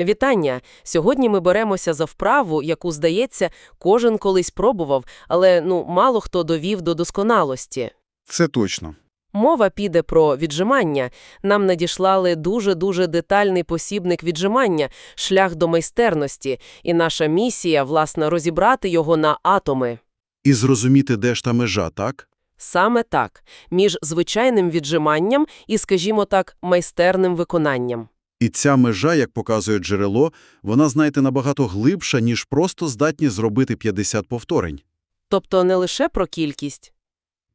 Вітання! Сьогодні ми беремося за вправу, яку, здається, кожен колись пробував, але ну мало хто довів до досконалості. Це точно. Мова піде про віджимання. Нам надішлали дуже-дуже детальний посібник віджимання, шлях до майстерності, і наша місія, власне, розібрати його на атоми. І зрозуміти, де ж та межа, так? Саме так, між звичайним віджиманням і, скажімо так, майстерним виконанням. І ця межа, як показує джерело, вона, знаєте, набагато глибша, ніж просто здатні зробити 50 повторень. Тобто не лише про кількість.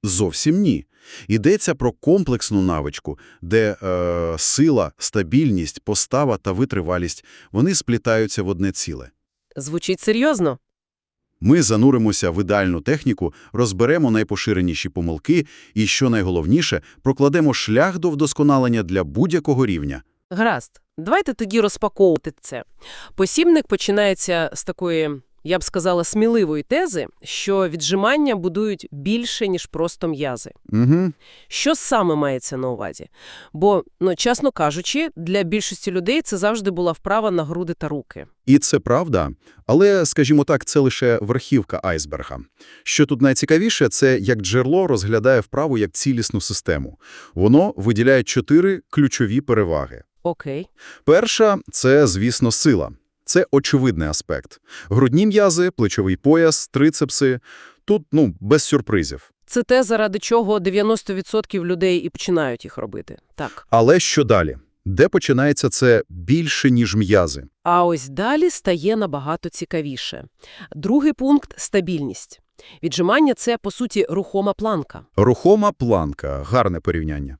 Зовсім ні. Йдеться про комплексну навичку, де е, сила, стабільність, постава та витривалість вони сплітаються в одне ціле. Звучить серйозно? Ми зануримося в ідеальну техніку, розберемо найпоширеніші помилки і, що найголовніше, прокладемо шлях до вдосконалення для будь-якого рівня. Гаразд. Давайте тоді розпаковувати це. Посібник починається з такої, я б сказала, сміливої тези, що віджимання будують більше, ніж просто м'язи. Угу. Що саме мається на увазі? Бо, ну, чесно кажучи, для більшості людей це завжди була вправа на груди та руки. І це правда, але, скажімо так, це лише верхівка айсберга. Що тут найцікавіше, це як джерело розглядає вправу як цілісну систему. Воно виділяє чотири ключові переваги. Окей. Перша – це, звісно, сила. Це очевидний аспект. Грудні м'язи, плечовий пояс, трицепси. Тут, ну, без сюрпризів. Це те, заради чого 90% людей і починають їх робити. Так. Але що далі? Де починається це більше, ніж м'язи? А ось далі стає набагато цікавіше. Другий пункт – стабільність. Віджимання – це, по суті, рухома планка. Рухома планка – гарне порівняння.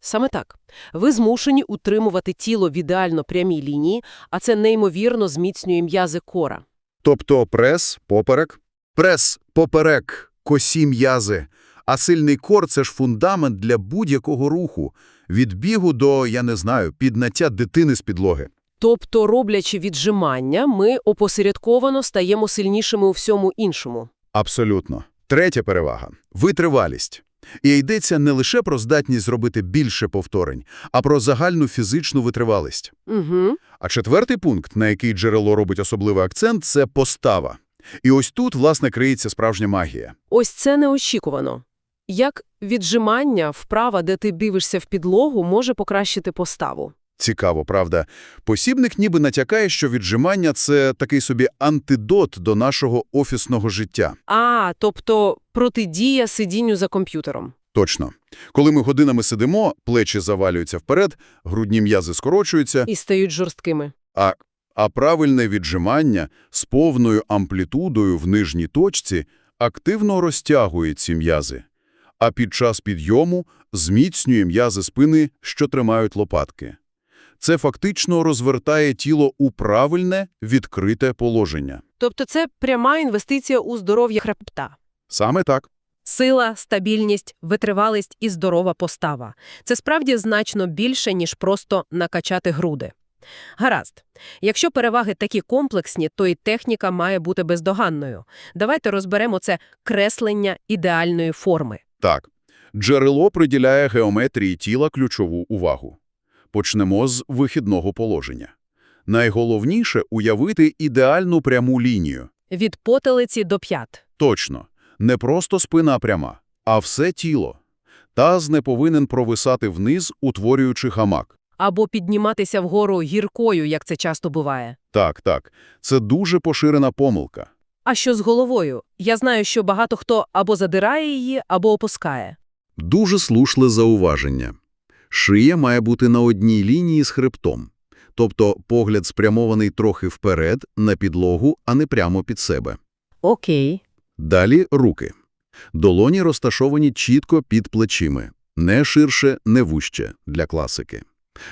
Саме так. Ви змушені утримувати тіло в ідеально прямій лінії, а це неймовірно зміцнює м'язи кора. Тобто прес, поперек? Прес, поперек, косі м'язи. А сильний кор – це ж фундамент для будь-якого руху. Від бігу до, я не знаю, підняття дитини з підлоги. Тобто, роблячи віджимання, ми опосередковано стаємо сильнішими у всьому іншому. Абсолютно. Третя перевага – витривалість. І йдеться не лише про здатність зробити більше повторень, а про загальну фізичну витривалість. Угу. А четвертий пункт, на який джерело робить особливий акцент – це постава. І ось тут, власне, криється справжня магія. Ось це неочікувано. Як віджимання, вправа, де ти дивишся в підлогу, може покращити поставу. Цікаво, правда? Посібник ніби натякає, що віджимання – це такий собі антидот до нашого офісного життя. А, тобто протидія сидінню за комп'ютером. Точно. Коли ми годинами сидимо, плечі завалюються вперед, грудні м'язи скорочуються, І стають жорсткими. а, а правильне віджимання з повною амплітудою в нижній точці активно розтягує ці м'язи, а під час підйому зміцнює м'язи спини, що тримають лопатки. Це фактично розвертає тіло у правильне, відкрите положення. Тобто це пряма інвестиція у здоров'я хребта. Саме так. Сила, стабільність, витривалість і здорова постава – це справді значно більше, ніж просто накачати груди. Гаразд. Якщо переваги такі комплексні, то і техніка має бути бездоганною. Давайте розберемо це креслення ідеальної форми. Так. Джерело приділяє геометрії тіла ключову увагу. Почнемо з вихідного положення. Найголовніше – уявити ідеальну пряму лінію. Від потилиці до п'ят. Точно. Не просто спина пряма, а все тіло. Таз не повинен провисати вниз, утворюючи гамак. Або підніматися вгору гіркою, як це часто буває. Так, так. Це дуже поширена помилка. А що з головою? Я знаю, що багато хто або задирає її, або опускає. Дуже слушне зауваження. Шия має бути на одній лінії з хребтом. Тобто погляд спрямований трохи вперед, на підлогу, а не прямо під себе. Окей. Далі руки. Долоні розташовані чітко під плечими. Не ширше, не вужче для класики.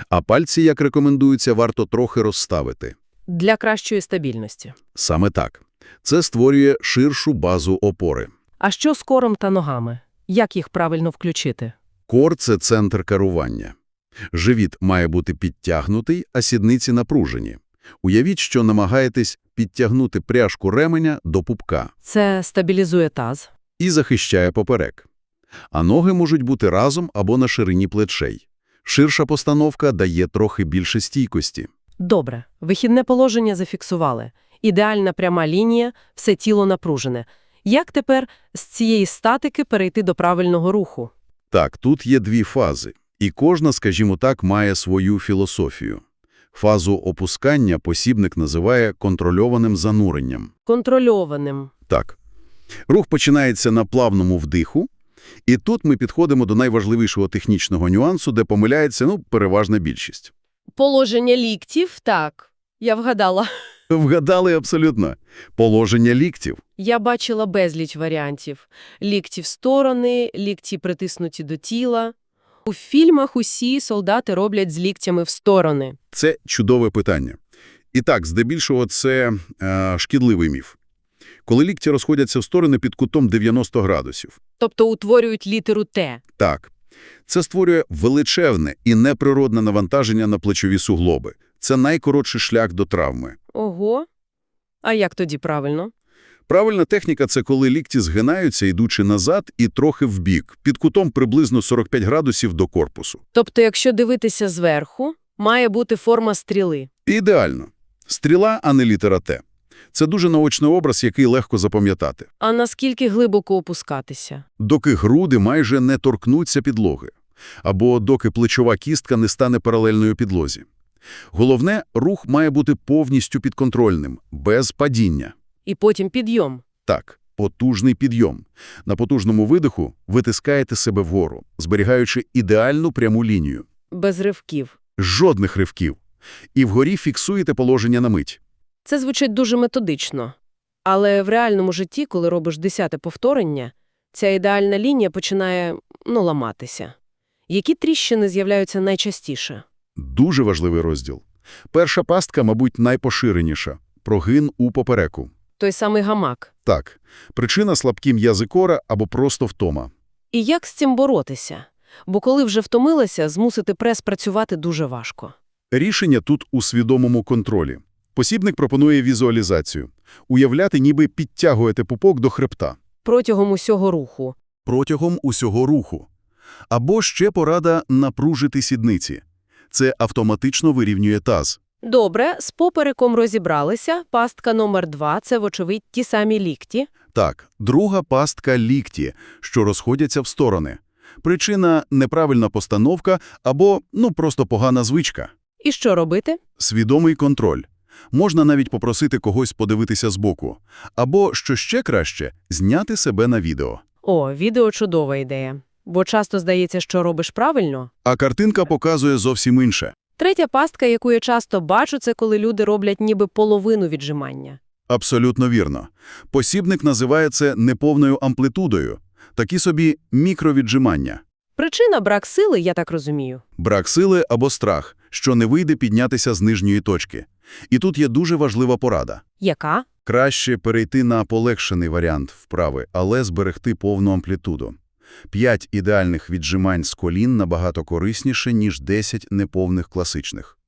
А пальці, як рекомендується, варто трохи розставити. Для кращої стабільності. Саме так. Це створює ширшу базу опори. А що з кором та ногами? Як їх правильно включити? Кор – це центр керування. Живіт має бути підтягнутий, а сідниці напружені. Уявіть, що намагаєтесь підтягнути пряжку ременя до пупка Це стабілізує таз. і захищає поперек. А ноги можуть бути разом або на ширині плечей. Ширша постановка дає трохи більше стійкості. Добре, вихідне положення зафіксували. Ідеальна пряма лінія, все тіло напружене. Як тепер з цієї статики перейти до правильного руху? Так, тут є дві фази. І кожна, скажімо так, має свою філософію. Фазу опускання посібник називає контрольованим зануренням. Контрольованим. Так. Рух починається на плавному вдиху, і тут ми підходимо до найважливішого технічного нюансу, де помиляється, ну, переважна більшість. Положення ліктів, так. Я вгадала. Вгадали абсолютно. Положення ліктів. Я бачила безліч варіантів. Лікті в сторони, лікті притиснуті до тіла. У фільмах усі солдати роблять з ліктями в сторони. Це чудове питання. І так, здебільшого, це е, шкідливий міф. Коли лікті розходяться в сторони під кутом 90 градусів. Тобто утворюють літеру Т. Так, це створює величезне і неприродне навантаження на плечові суглоби. Це найкоротший шлях до травми. Ого. А як тоді правильно? Правильна техніка – це коли лікті згинаються, йдучи назад і трохи вбік, під кутом приблизно 45 градусів до корпусу. Тобто, якщо дивитися зверху, має бути форма стріли. Ідеально. Стріла, а не літера Т. Це дуже наочний образ, який легко запам'ятати. А наскільки глибоко опускатися? Доки груди майже не торкнуться підлоги. Або доки плечова кістка не стане паралельною підлозі. Головне, рух має бути повністю підконтрольним, без падіння. І потім підйом. Так, потужний підйом. На потужному видиху витискаєте себе вгору, зберігаючи ідеальну пряму лінію. Без ривків. Жодних ривків. І вгорі фіксуєте положення на мить. Це звучить дуже методично. Але в реальному житті, коли робиш десяте повторення, ця ідеальна лінія починає, ну, ламатися. Які тріщини з'являються найчастіше? Дуже важливий розділ. Перша пастка, мабуть, найпоширеніша – прогин у попереку. Той самий гамак. Так, причина – слабкі м'язи кора або просто втома. І як з цим боротися? Бо коли вже втомилася, змусити прес працювати дуже важко. Рішення тут у свідомому контролі. Посібник пропонує візуалізацію. Уявляти, ніби підтягуєте пупок до хребта. Протягом усього руху. Протягом усього руху. Або ще порада напружити сідниці. Це автоматично вирівнює таз. Добре, з попереком розібралися. Пастка номер два – це, вочевидь, ті самі лікті. Так, друга пастка – лікті, що розходяться в сторони. Причина – неправильна постановка або, ну, просто погана звичка. І що робити? Свідомий контроль. Можна навіть попросити когось подивитися збоку. Або, що ще краще, зняти себе на відео. О, відео – чудова ідея. Бо часто здається, що робиш правильно. А картинка показує зовсім інше. Третя пастка, яку я часто бачу, це коли люди роблять ніби половину віджимання. Абсолютно вірно. Посібник називає це неповною амплітудою. Такі собі мікровіджимання. Причина – брак сили, я так розумію. Брак сили або страх, що не вийде піднятися з нижньої точки. І тут є дуже важлива порада. Яка? Краще перейти на полегшений варіант вправи, але зберегти повну амплітуду. П'ять ідеальних віджимань з колін набагато корисніше, ніж 10 неповних класичних.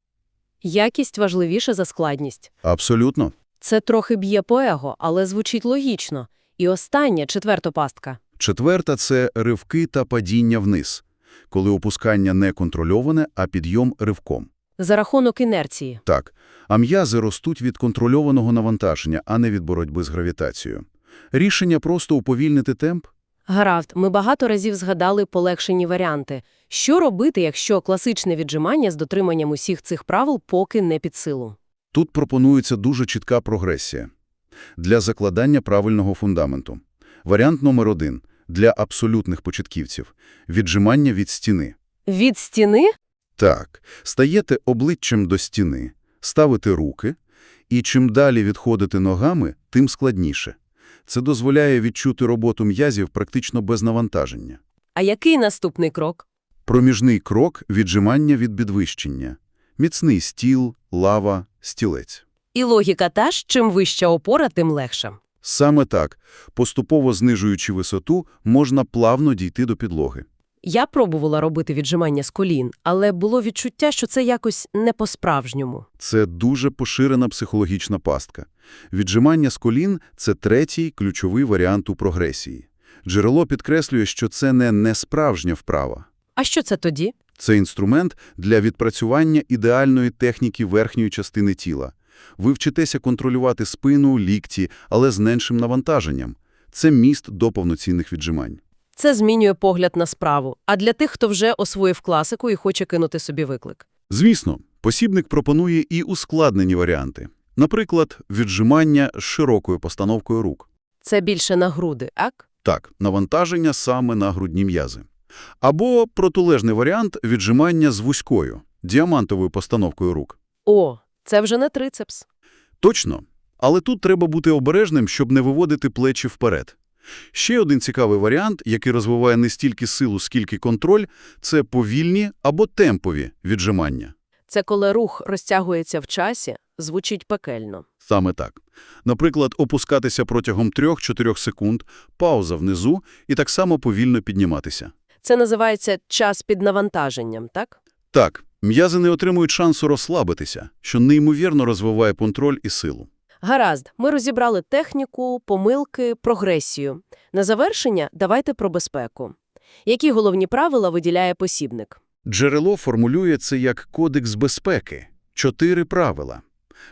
Якість важливіша за складність. Абсолютно. Це трохи б'є по его, але звучить логічно. І остання, четверта пастка. Четверта – це ривки та падіння вниз, коли опускання не контрольоване, а підйом ривком. За рахунок інерції. Так, а м'язи ростуть від контрольованого навантаження, а не від боротьби з гравітацією. Рішення просто уповільнити темп? Гаразд, ми багато разів згадали полегшені варіанти. Що робити, якщо класичне віджимання з дотриманням усіх цих правил поки не під силу? Тут пропонується дуже чітка прогресія. Для закладання правильного фундаменту. Варіант номер один – для абсолютних початківців – віджимання від стіни. Від стіни? Так, стаєте обличчям до стіни, ставите руки, і чим далі відходите ногами, тим складніше. Це дозволяє відчути роботу м'язів практично без навантаження. А який наступний крок? Проміжний крок – віджимання від підвищення. Міцний стіл, лава, стілець. І логіка та ж, чим вища опора, тим легше. Саме так, поступово знижуючи висоту, можна плавно дійти до підлоги. Я пробувала робити віджимання з колін, але було відчуття, що це якось не по-справжньому. Це дуже поширена психологічна пастка. Віджимання з колін – це третій ключовий варіант у прогресії. Джерело підкреслює, що це не несправжня вправа. А що це тоді? Це інструмент для відпрацювання ідеальної техніки верхньої частини тіла. Ви вчитеся контролювати спину, лікті, але з меншим навантаженням. Це міст до повноцінних віджимань. Це змінює погляд на справу. А для тих, хто вже освоїв класику і хоче кинути собі виклик. Звісно, посібник пропонує і ускладнені варіанти. Наприклад, віджимання з широкою постановкою рук. Це більше на груди, ак? Так, навантаження саме на грудні м'язи. Або протилежний варіант – віджимання з вузькою, діамантовою постановкою рук. О, це вже не трицепс. Точно. Але тут треба бути обережним, щоб не виводити плечі вперед. Ще один цікавий варіант, який розвиває не стільки силу, скільки контроль – це повільні або темпові віджимання. Це коли рух розтягується в часі, звучить пекельно. Саме так. Наприклад, опускатися протягом 3-4 секунд, пауза внизу і так само повільно підніматися. Це називається час під навантаженням, так? Так, м'язи не отримують шансу розслабитися, що неймовірно розвиває контроль і силу. Гаразд, ми розібрали техніку, помилки, прогресію. На завершення давайте про безпеку. Які головні правила виділяє посібник? Джерело формулює це як кодекс безпеки. Чотири правила.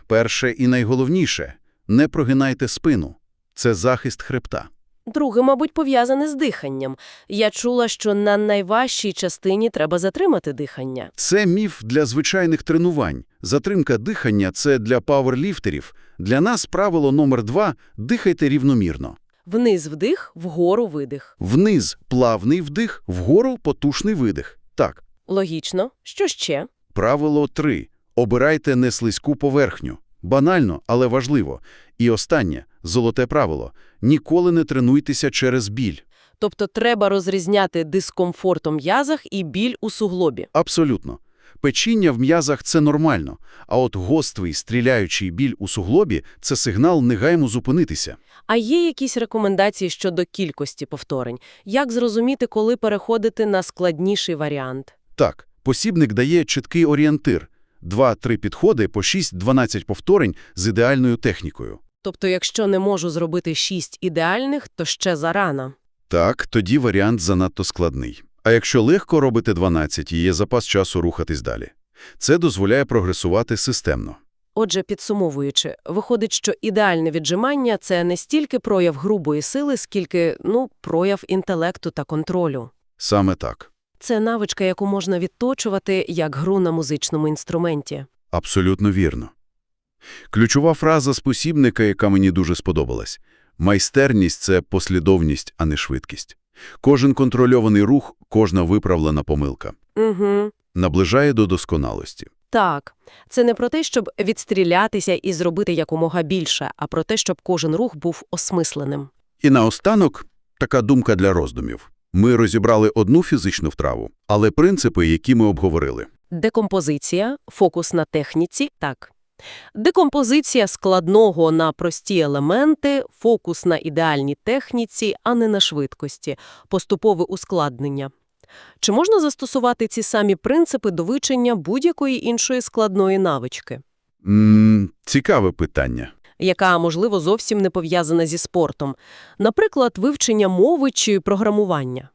Перше і найголовніше – не прогинайте спину. Це захист хребта. Друге, мабуть, пов'язане з диханням. Я чула, що на найважчій частині треба затримати дихання. Це міф для звичайних тренувань. Затримка дихання – це для пауерліфтерів. Для нас правило номер два – дихайте рівномірно. Вниз вдих, вгору видих. Вниз – плавний вдих, вгору – потужний видих. Так. Логічно. Що ще? Правило 3. Обирайте не слизьку поверхню. Банально, але важливо. І останнє – золоте правило. Ніколи не тренуйтеся через біль. Тобто треба розрізняти дискомфорт у м'язах і біль у суглобі. Абсолютно. Печіння в м'язах – це нормально, а от гострий, стріляючий біль у суглобі – це сигнал негайно зупинитися. А є якісь рекомендації щодо кількості повторень? Як зрозуміти, коли переходити на складніший варіант? Так, посібник дає чіткий орієнтир – 2-3 підходи по 6-12 повторень з ідеальною технікою. Тобто, якщо не можу зробити шість ідеальних, то ще зарано. Так, тоді варіант занадто складний. А якщо легко робити 12 і є запас часу рухатись далі. Це дозволяє прогресувати системно. Отже, підсумовуючи, виходить, що ідеальне віджимання – це не стільки прояв грубої сили, скільки, ну, прояв інтелекту та контролю. Саме так. Це навичка, яку можна відточувати як гру на музичному інструменті. Абсолютно вірно. Ключова фраза з посібника, яка мені дуже сподобалась. Майстерність – це послідовність, а не швидкість. Кожен контрольований рух, кожна виправлена помилка. Угу. Наближає до досконалості. Так, це не про те, щоб відстрілятися і зробити якомога більше, а про те, щоб кожен рух був осмисленим. І наостанок така думка для роздумів. Ми розібрали одну фізичну втраву, але принципи, які ми обговорили. Декомпозиція, фокус на техніці – так. Декомпозиція складного на прості елементи, фокус на ідеальній техніці, а не на швидкості, поступове ускладнення. Чи можна застосувати ці самі принципи до вивчення будь-якої іншої складної навички, М цікаве питання. яка, можливо, зовсім не пов'язана зі спортом? Наприклад, вивчення мови чи програмування.